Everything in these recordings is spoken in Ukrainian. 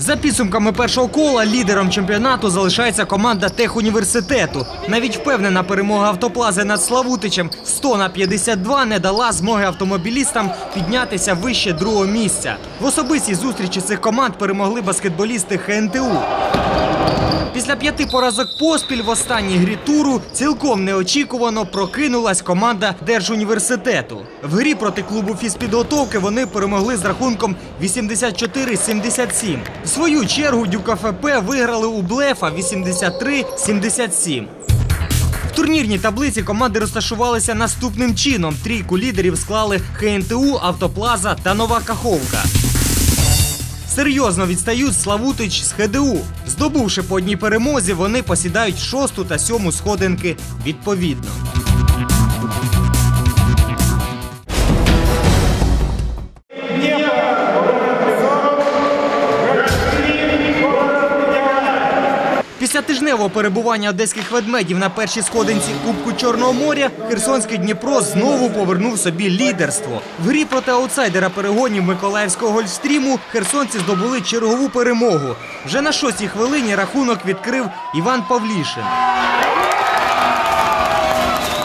За підсумками першого кола лідером чемпіонату залишається команда техуніверситету. Навіть впевнена перемога автоплази над Славутичем 100 на 52 не дала змоги автомобілістам піднятися вище другого місця. В особистій зустрічі цих команд перемогли баскетболісти ХНТУ. Після п'яти поразок поспіль в останній грі туру цілком неочікувано прокинулась команда Держуніверситету. В грі проти клубу фізпідготовки вони перемогли з рахунком 84-77. В свою чергу Дюка ФП виграли у Блефа 83-77. В турнірній таблиці команди розташувалися наступним чином. Трійку лідерів склали ХНТУ, Автоплаза та Нова Каховка. Серйозно відстають Славутич з ХДУ. Здобувши по одній перемозі, вони посідають шосту та сьому сходинки відповідно. Після тижневого перебування одеських ведмедів на першій сходинці Кубку Чорного моря Херсонський Дніпро знову повернув собі лідерство. В грі проти аутсайдера перегонів Миколаївського гольфстріму херсонці здобули чергову перемогу. Вже на шостій хвилині рахунок відкрив Іван Павлішин.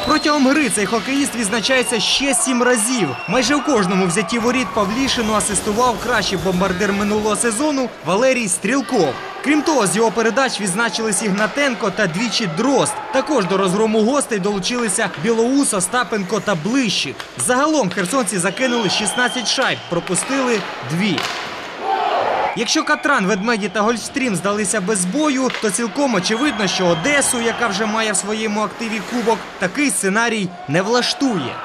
Протягом гри цей хокеїст відзначається ще сім разів. Майже у кожному взятті воріт Павлішину асистував кращий бомбардир минулого сезону Валерій Стрілков. Крім того, з його передач відзначились Ігнатенко та двічі Дрозд. Також до розгрому гостей долучилися Білоус, Остапенко та Блищик. Загалом херсонці закинули 16 шайб, пропустили дві. Якщо Катран, Ведмеді та Гольфстрім здалися без бою, то цілком очевидно, що Одесу, яка вже має в своєму активі кубок, такий сценарій не влаштує.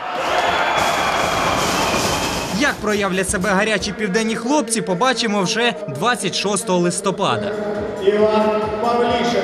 Проявлять себе гарячі південні хлопці, побачимо вже 26 листопада. Іван Павлішин.